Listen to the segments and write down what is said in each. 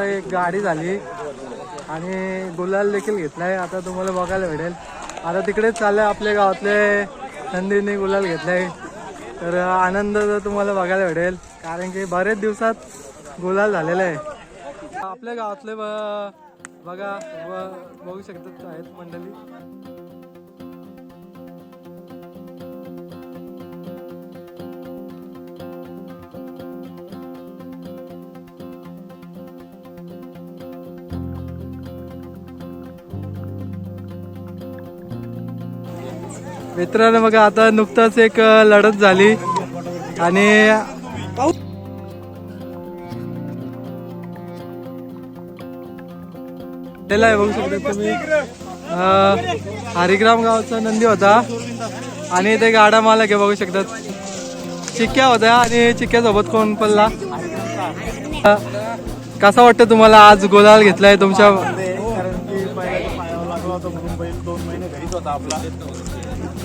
आता एक गाडी झाली आणि गुलाल देखील घेतलाय. आता तुम्हाला बघायला भेटेल. आता तिकडेच चाललंय आपल्या गावातले नंदीने गुलाल घेतलाय. तर आनंद तुम्हाला बघायला भेटेल. कारण की बरेच दिवसात गुलाल झालेला आहे. आपल्या गावातले ब- बघा बघू शकतात आहेत मंडळी. मित्रांनो बघा आता नुकताच एक लढत झाली. आणि त्याला आहे बघू शकता तुम्ही. हरिग्राम गावचा नंदी होता. आणि ते गाडा मालक आहे बघू शकतात. चिक्क्या होत्या आणि चिक्क्यासोबत कोण पडला? कसा वाटतं तुम्हाला आज गोलाल घेतलाय तुमच्या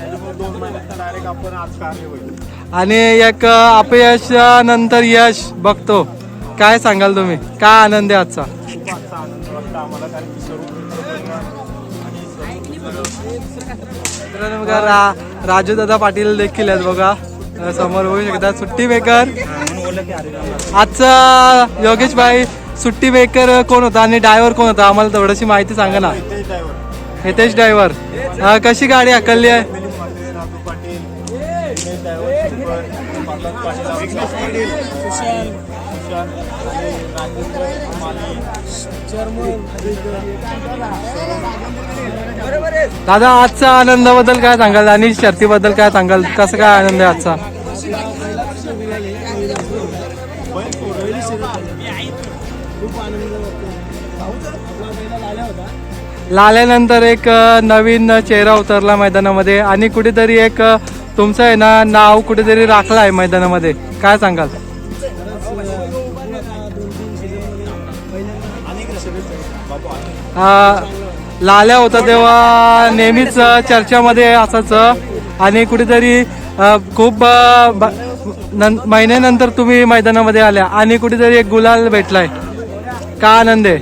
त्याच्यामुळे दोन महिन्यात डायरेक्ट आपण आज आणि एक अपयश नंतर यश बघतो. काय सांगाल तुम्ही? काय आनंद आहे आजचा? खूप आजचा आनंद वाटतो आम्हाला कारण की बघा रा राजू दादा पाटील देखील आहेत बघा. समोर होऊ शकतात सुट्टी मेकर. आजचा योगेश भाई सुट्टी मेकर कोण होता आणि ड्रायव्हर कोण होता? आम्हाला थोडीशी माहिती सांगा ना. हितेश ड्रायव्हर कशी गाडी हकलली आहे? दादा आजचा आनंदाबद्दल काय सांगाल? आणि शर्तीबद्दल काय सांगाल? कसं काय आनंद आहे आजचा? लाल्यानंतर एक नवीन चेहरा उतरला मैदानामध्ये आणि कुठेतरी एक तुमचं आहे ना नाव कुठेतरी राखलं आहे मैदानामध्ये. काय सांगाल? लाल्या होता तेव्हा नेहमीच चर्चामध्ये असायचं. आणि कुठेतरी खूप ब- महिन्यानंतर तुम्ही मैदानामध्ये आल्या. आणि कुठेतरी एक गुलाल भेटलाय. का आनंद आहे?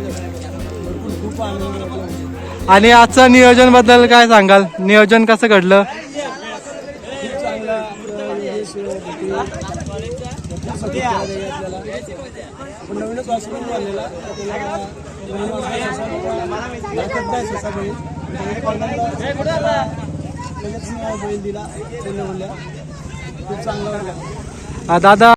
आणि आजचं नियोजनबद्दल काय सांगाल? नियोजन कसं घडलं? नवीनच हॉस्पिटल बांधलेला बैल दिला. खूप चांगला वाटला दादा.